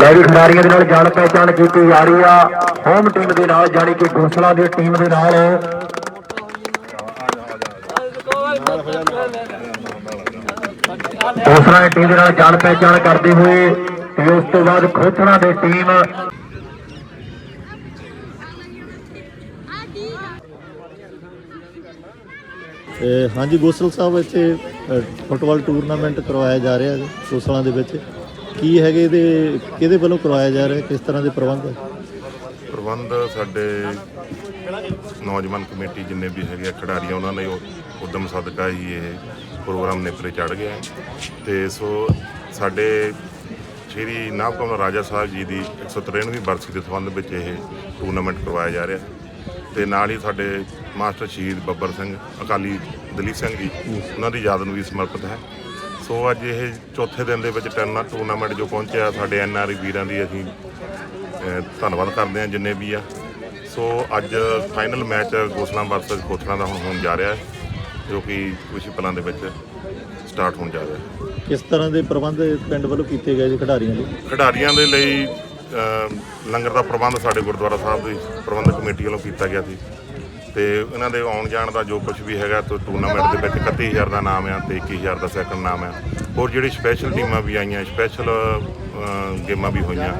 ਲੈ ਵੀ ਖਿਡਾਰੀਆਂ ਦੇ ਨਾਲ ਜਾਣ ਪਹਿਚਾਣ ਕੀਤੀ ਜਾ ਰਹੀ ਆ। ਹੋਮ ਟੀਮ ਦੇ ਨਾਲ, ਜਾਣੀ ਕਿ ਗੋਸਲਾ ਦੀ ਟੀਮ ਦੇ ਨਾਲ। ਗੋਸਲਾ ਦੀ ਟੀਮ ਦੇ ਨਾਲ ਜਾਣ ਪਹਿਚਾਣ ਕਰਦੇ ਹੋਏ ਤੇ ਉਸ ਤੋਂ ਬਾਅਦ ਖੋਥਣਾ ਦੀ ਟੀਮ ਹਾਂਜੀ, ਗੋਸਲ ਸਾਹਿਬ ਇੱਥੇ ਫੁੱਟਬਾਲ ਟੂਰਨਾਮੈਂਟ ਕਰਵਾਇਆ ਜਾ ਰਿਹਾ ਹੈ ਗੋਸਲਾਂ ਦੇ ਵਿੱਚ। ਕੀ ਹੈਗੇ ਇਹਦੇ, ਕਿਹਦੇ ਵੱਲੋਂ ਕਰਵਾਇਆ ਜਾ ਰਿਹਾ, ਕਿਸ ਤਰ੍ਹਾਂ ਦੇ ਪ੍ਰਬੰਧ? ਹੈ ਪ੍ਰਬੰਧ ਸਾਡੇ ਨੌਜਵਾਨ ਕਮੇਟੀ ਜਿੰਨੇ ਵੀ ਹੈਗੇ ਆ ਖਿਡਾਰੀ ਉਹਨਾਂ ਨੇ ਉਹ ਉਦਮ ਸਦਕਾ ਹੀ ਇਹ ਪ੍ਰੋਗਰਾਮ ਨੇਪਰੇ ਚੜ ਗਿਆ ਹੈ। ਤੇ ਸੋ ਸਾਡੇ ਸ਼੍ਰੀ ਨਾਭਕਮਲ ਰਾਜਾ ਸਾਹਿਬ ਜੀ ਦੀ 193ਵੀਂ ਬਰਸੀ ਦੇ ਸੰਬੰਧ ਵਿੱਚ ਇਹ ਟੂਰਨਾਮੈਂਟ ਕਰਵਾਇਆ ਜਾ ਰਿਹਾ। ਹੈ ਤੇ ਨਾਲ ਹੀ ਸਾਡੇ ਮਾਸਟਰ ਸ਼ਹੀਦ ਬੱਬਰ ਸਿੰਘ ਅਕਾਲੀ ਦਲੀਪ ਸਿੰਘ ਜੀ ਉਹਨਾਂ ਦੀ ਯਾਦ ਨੂੰ ਵੀ ਸਮਰਪਿਤ ਹੈ। ਸੋ ਅੱਜ ਇਹ ਚੌਥੇ ਦਿਨ ਦੇ ਵਿੱਚ ਟਰਨਾ ਟੂਰਨਾਮੈਂਟ ਜੋ ਪਹੁੰਚਿਆ ਸਾਡੇ ਐਨਆਰਈ ਵੀਰਾਂ ਦੀ ਅਸੀਂ ਧੰਨਵਾਦ ਕਰਦੇ ਹਾਂ ਜਿੰਨੇ ਵੀ ਆ। ਸੋ ਅੱਜ final match Gosla versus Kothla ਦਾ ਹੁਣ ਹੋਣ ਜਾ ਰਿਹਾ ਹੈ ਜੋ ਕਿ ਕੁਝ ਪਲਾਂ ਦੇ ਵਿੱਚ ਸਟਾਰਟ ਹੋਣ ਜਾ ਰਿਹਾ ਹੈ। ਕਿਸ ਤਰ੍ਹਾਂ ਦੇ ਪ੍ਰਬੰਧ ਪਿੰਡ ਵੱਲੋਂ ਕੀਤੇ ਗਏ ਜੀ ਖਿਡਾਰੀਆਂ ਲਈ? ਖਿਡਾਰੀਆਂ ਦੇ ਲਈ ਲੰਗਰ ਦਾ ਪ੍ਰਬੰਧ ਸਾਡੇ ਗੁਰਦੁਆਰਾ ਸਾਹਿਬ ਦੀ ਪ੍ਰਬੰਧਕ ਕਮੇਟੀ ਵੱਲੋਂ ਕੀਤਾ ਗਿਆ ਸੀ। ਤੇ ਇਹਨਾਂ ਦੇ ਆਉਣ ਜਾਣ ਦਾ ਜੋ ਕੁਝ ਵੀ ਹੈਗਾ ਤੇ ਟੂਰਨਾਮੈਂਟ ਦੇ ਵਿੱਚ 31000 ਦਾ ਨਾਮ ਆ ਤੇ 21000 ਦਾ ਸੈਕੰਡ ਨਾਮ ਆ। ਹੋਰ ਜਿਹੜੀ ਸਪੈਸ਼ਲ ਟੀਮਾਂ ਵੀ ਆਈਆਂ ਸਪੈਸ਼ਲ ਗੇਮਾਂ ਵੀ ਹੋਈਆਂ,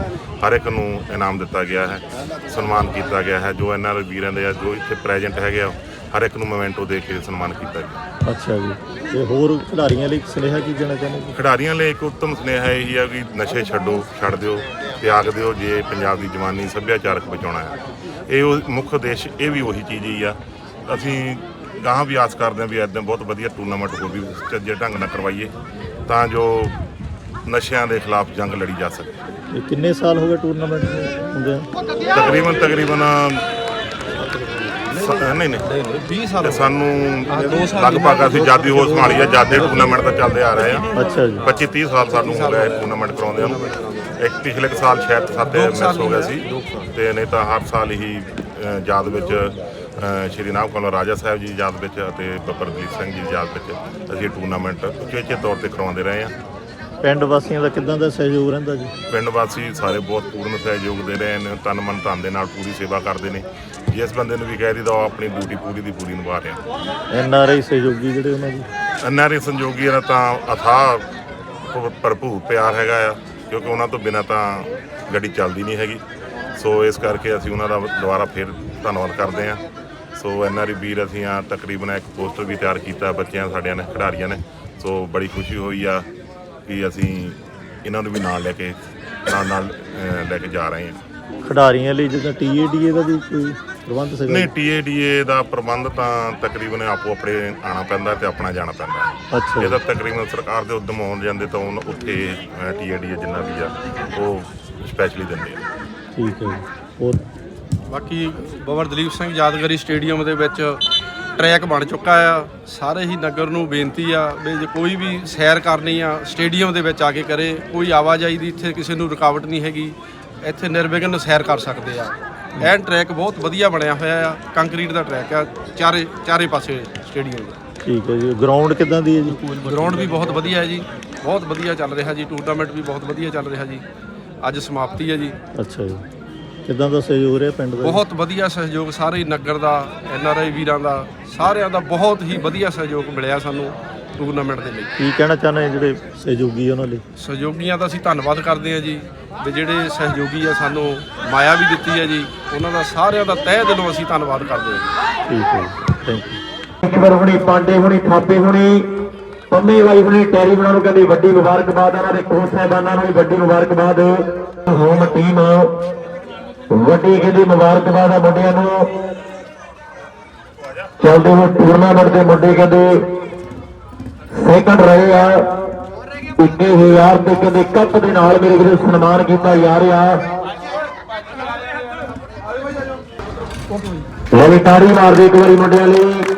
ਹਰ ਇੱਕ ਨੂੰ ਇਨਾਮ ਦਿੱਤਾ ਗਿਆ ਹੈ, ਸਨਮਾਨ ਕੀਤਾ ਗਿਆ ਹੈ, ਜੋ ਇਹਨਾਂ ਵੀਰਾਂ ਦੇ ਆ, ਜੋ ਇੱਥੇ ਪ੍ਰੈਜ਼ੈਂਟ ਹੈਗੇ ਆ ਹਰ ਇੱਕ ਨੂੰ ਮੋਮੈਂਟੋ ਦੇ ਕੇ ਸਨਮਾਨ ਕੀਤਾ ਗਿਆ। ਅੱਛਾ ਜੀ। ਤੇ ਹੋਰ ਖਿਡਾਰੀਆਂ ਲਈ ਸੁਨੇਹਾ ਕੀ ਦੇਣਾ ਚਾਹੁੰਦੇ ਜੀ? ਖਿਡਾਰੀਆਂ ਲਈ ਇੱਕ ਉੱਤਮ ਸੁਨੇਹਾ ਇਹ ਹੀ ਆ ਕਿ ਨਸ਼ੇ ਛੱਡੋ ਛੱਡ ਦਿਓ ਤਿਆਗ ਦਿਓ ਜੇ ਪੰਜਾਬ ਦੀ ਜਵਾਨੀ ਸੱਭਿਆਚਾਰਕ ਬਚਾਉਣਾ ਹੈ। ਇਹ ਉਹ ਮੁੱਖ ਉਦੇਸ਼ ਇਹ ਵੀ ਉਹੀ ਚੀਜ਼ ਹੀ ਆ। ਅਸੀਂ ਗਾਹਾਂ ਵੀ ਆਸ ਕਰਦੇ ਹਾਂ ਵੀ ਇਦਾਂ ਬਹੁਤ ਵਧੀਆ ਟੂਰਨਾਮੈਂਟ ਹੋਰ ਵੀ ਚੱਜੇ ਢੰਗ ਨਾਲ ਕਰਵਾਈਏ ਤਾਂ ਜੋ ਨਸ਼ਿਆਂ ਦੇ ਖਿਲਾਫ ਜੰਗ ਲੜੀ ਜਾ ਸਕੇ। ਇਹ ਕਿੰਨੇ ਸਾਲ ਹੋ ਗਏ ਟੂਰਨਾਮੈਂਟ ਹੁੰਦੇ ਤਕਰੀਬਨ ਤਕਰੀਬਨ ਸ- ਨਹੀਂ ਨਹੀਂ। 20 ਸਾਲ ਸਾਨੂੰ ਲਗਭਗ ਅਸੀਂ ਜਾਦੀ ਹੋ ਸੰਭਾਲੀ ਆ ਜਾਦੇ ਟੂਰਨਾਮੈਂਟ ਤਾਂ ਚੱਲਦੇ ਆ ਰਹੇ ਆ। ਅੱਛਾ ਜੀ। 25 30 ਸਾਲ ਸਾਨੂੰ ਹੋ ਗਏ ਟੂਰਨਾਮੈਂਟ ਕਰਾਉਂਦੇ ਨੂੰ। ਇੱਕ ਪਿਛਲੇ ਕੁ ਸਾਲ ਸ਼ਾਇਦ ਸਾਡੇ ਮਿਸ ਹੋ ਗਿਆ ਸੀ। ਤੇ ਨਹੀਂ ਤਾਂ ਹਰ ਸਾਲ ਹੀ ਅ, ਯਾਦ ਵਿੱਚ ਅ, ਸ਼੍ਰੀ ਨਾਮ ਕਮਲ ਰਾਜਾ ਸਾਹਿਬ ਜੀ ਦੀ ਯਾਦ ਵਿੱਚ ਅਤੇ ਬੱਬਰ ਦਲੀਪ ਸਿੰਘ ਜੀ ਦੀ ਯਾਦ ਵਿੱਚ ਅਸੀਂ ਟੂਰਨਾਮੈਂਟ ਉਚੇਚੇ ਤੌਰ ਤੇ ਕਰਵਾਉਂਦੇ ਰਹੇ ਹਾਂ ਪਿੰਡ ਵਾਸੀਆਂ ਦਾ ਕਿੱਦਾਂ ਦਾ ਸਹਿਯੋਗ ਰਹਿੰਦਾ ਜੀ? ਪਿੰਡ ਵਾਸੀ ਸਾਰੇ ਬਹੁਤ ਪੂਰਨ ਸਹਿਯੋਗ ਦੇ ਰਹੇ ਨੇ ਤਨ ਮਨ ਧਨ ਦੇ ਨਾਲ ਪੂਰੀ ਸੇਵਾ ਕਰਦੇ ਨੇ। ਜਿਸ ਬੰਦੇ ਨੂੰ ਵੀ ਕਹਿ ਦਿੱਤਾ ਉਹ ਆਪਣੀ ਡਿਊਟੀ ਪੂਰੀ ਦੀ ਪੂਰੀ ਨਿਭਾ ਰਿਹਾ। ਐਨ ਆਰ ਆਈ ਸਹਿਯੋਗੀ ਜਿਹੜੇ ਉਹਨਾਂ ਦੀ? ਐਨਆਰਏ ਸੰਯੋਗੀ ਦਾ ਤਾਂ ਅਥਾਹ ਭਰਪੂਰ ਪਿਆਰ ਹੈਗਾ ਆ ਕਿਉਂਕਿ ਉਹਨਾਂ ਤੋਂ ਬਿਨਾ ਤਾਂ ਗੱਡੀ ਚੱਲਦੀ ਨਹੀਂ ਹੈਗੀ। ਸੋ ਇਸ ਕਰਕੇ ਅਸੀਂ ਉਹਨਾਂ ਦਾ ਦੁਬਾਰਾ ਫਿਰ ਧੰਨਵਾਦ ਕਰਦੇ ਹਾਂ। ਸੋ ਐਨਆਰਈ ਵੀਰ ਅਸੀਂ ਆ ਤਕਰੀਬਨ ਇੱਕ ਪੋਸਟਰ ਵੀ ਤਿਆਰ ਕੀਤਾ ਬੱਚਿਆਂ ਸਾਡਿਆਂ ਨੇ ਖਿਡਾਰੀਆਂ ਨੇ। ਸੋ ਬੜੀ ਖੁਸ਼ੀ ਹੋਈ ਆ ਕਿ ਅਸੀਂ ਇਹਨਾਂ ਨੂੰ ਵੀ ਨਾਲ ਲੈ ਕੇ ਨਾਲ ਨਾਲ ਅਹ, ਲੈ ਕੇ ਜਾ ਰਹੇ ਹਾਂ। ਖਿਡਾਰੀਆਂ ਲਈ ਜਿੱਦਾਂ ਟੀਏਡੀਏ ਦਾ ਵੀ ਕੋਈ ਪ੍ਰਬੰਧ ਸੀਗਾ ਨਹੀਂ? ਟੀਏਡੀਏ ਦਾ ਪ੍ਰਬੰਧ ਤਾਂ ਤਕਰੀਬਨ ਆਪੋ ਆਪਣੇ ਆਣਾ ਪੈਂਦਾ ਤੇ ਆਪਣਾ ਜਾਣਾ ਪੈਂਦਾ। ਅੱਛਾ। ਇਹਦਾ ਤਕਰੀਬਨ ਸਰਕਾਰ ਦੇ ਉਦਮ ਹੋਣ ਜਾਂਦੇ ਤਾਂ ਉਨ- ਉੱਥੇ ਟੀਏਡੀ ਜਿੰਨਾ ਵੀ ਆ ਉਹ ਸਪੈਸ਼ਲੀ ਦਿੰਦੇ ਆ। ਠੀਕ ਹੈ ਜੀ। ਹੋਰ? ਬਾਕੀ ਬਵਰ ਦਲੀਪ ਸਿੰਘ ਯਾਦਗਾਰੀ ਸਟੇਡੀਅਮ ਦੇ ਵਿੱਚ ਟਰੈਕ ਬਣ ਚੁੱਕਾ ਆ। ਸਾਰੇ ਹੀ ਨਗਰ ਨੂੰ ਬੇਨਤੀ ਆ ਵੀ ਜੇ ਕੋਈ ਵੀ ਸੈਰ ਕਰਨੀ ਆ ਸਟੇਡੀਅਮ ਦੇ ਵਿੱਚ ਆ ਕੇ ਕਰੇ। ਕੋਈ ਆਵਾਜਾਈ ਦੀ ਇੱਥੇ ਕਿਸੇ ਨੂੰ ਰੁਕਾਵਟ ਨਹੀਂ ਹੈਗੀ। ਇੱਥੇ ਨਿਰਵਿਘਨ ਸੈਰ ਕਰ ਸਕਦੇ ਆ। ਐਨ ਟਰੈਕ ਬਹੁਤ ਵਧੀਆ ਬਣਿਆ ਹੋਇਆ ਆ। ਕੰਕਰੀਟ ਦਾ ਟਰੈਕ ਆ ਚਾਰੇ ਚਾਰੇ ਪਾਸੇ ਸਟੇਡੀਅਮ ਦਾ ਠੀਕ ਹੈ ਜੀ। ਗਰਾਊਂਡ ਕਿੱਦਾਂ ਦੀ ਹੈ ਜੀ? ਗਰਾਊਂਡ ਵੀ ਬਹੁਤ ਵਧੀਆ ਹੈ ਜੀ। ਬਹੁਤ ਵਧੀਆ ਚੱਲ ਰਿਹਾ ਜੀ। ਟੂਰਨਾਮੈਂਟ ਵੀ ਬਹੁਤ ਵਧੀਆ ਚੱਲ ਰਿਹਾ ਜੀ। ਅੱਜ ਸਮਾਪਤੀ ਹੈ ਜੀ। ਅੱਛਾ ਜੀ। ਕਿੱਦਾਂ ਦਾ ਸਹਿਯੋਗ ਰਿਹਾ ਪਿੰਡ ਦਾ? ਬਹੁਤ ਵਧੀਆ ਸਹਿਯੋਗ ਸਾਰੇ ਨਗਰ ਦਾ ਐਨ ਆਰ ਆਈ ਵੀਰਾਂ ਦਾ ਸਾਰਿਆਂ ਦਾ ਬਹੁਤ ਹੀ ਵਧੀਆ ਸਹਿਯੋਗ ਮਿਲਿਆ ਸਾਨੂੰ ਟੂਰਨਾਮੈਂਟ ਦੇ ਲਈ। ਕੀ ਕਹਿਣਾ ਚਾਹੁੰਦੇ ਜਿਹੜੇ ਸਹਿਯੋਗੀ ਉਹਨਾਂ ਲਈ? ਸਹਿਯੋਗੀਆਂ ਦਾ ਅਸੀਂ ਧੰਨਵਾਦ ਕਰਦੇ ਹਾਂ ਜੀ। ਵੀ ਜਿਹੜੇ ਸਹਿਯੋਗੀ ਆ ਸਾਨੂੰ ਮਾਇਆ ਵੀ ਦਿੱਤੀ ਹੈ ਜੀ। ਉਹਨਾਂ ਦਾ ਸਾਰਿਆਂ ਦਾ ਤਹਿ ਦਿਲੋਂ ਅਸੀਂ ਧੰਨਵਾਦ ਕਰਦੇ ਹਾਂ। ਠੀਕ ਹੈ ਥੈਂਕ ਯੂ ਕਿਵਰ ਹੁਣੀ ਪਾਂਡੇ ਹੁਣੀ ਥਾਪੇ ਹੁਣੀ ਪੰਮੇ ਬਾਈ ਹੁਣੀ ਟੈਰੀ ਬਣਾ ਨੂੰ ਕਹਿੰਦੀ ਵੱਡੀ ਮੁਬਾਰਕਬਾਦ ਉਹਨਾਂ ਦੇ ਕੋਚ ਸਾਹਿਬਾਨਾਂ ਨੂੰ ਵੀ ਵੱਡੀ ਮੁਬਾਰਕਬਾਦ। ਹੋਮ ਟੀਮ ਵੱਡੀ ਕਹਿੰਦੀ ਮੁਬਾਰਕਬਾਦ ਆ ਮੁੰਡਿਆਂ ਨੂੰ। ਚੱਲਦੇ ਹੋਏ ਟੂਰਨਾਮੈਂਟ ਦੇ ਮੁੰਡੇ ਕਹਿੰਦੇ ਸੈਕੰਡ ਰਹੇ ਆ। 21000 ਦੇ ਕਹਿੰਦੇ ਕੱਪ ਦੇ ਨਾਲ ਮੇਰੇ ਵੀਰੇ ਸਨਮਾਨ ਕੀਤਾ ਜਾ ਰਿਹਾ। ਲੈ ਵੀ ਤਾੜੀ ਮਾਰਦੇ ਇੱਕ ਵਾਰੀ ਮੁੰਡਿਆਂ ਲਈ।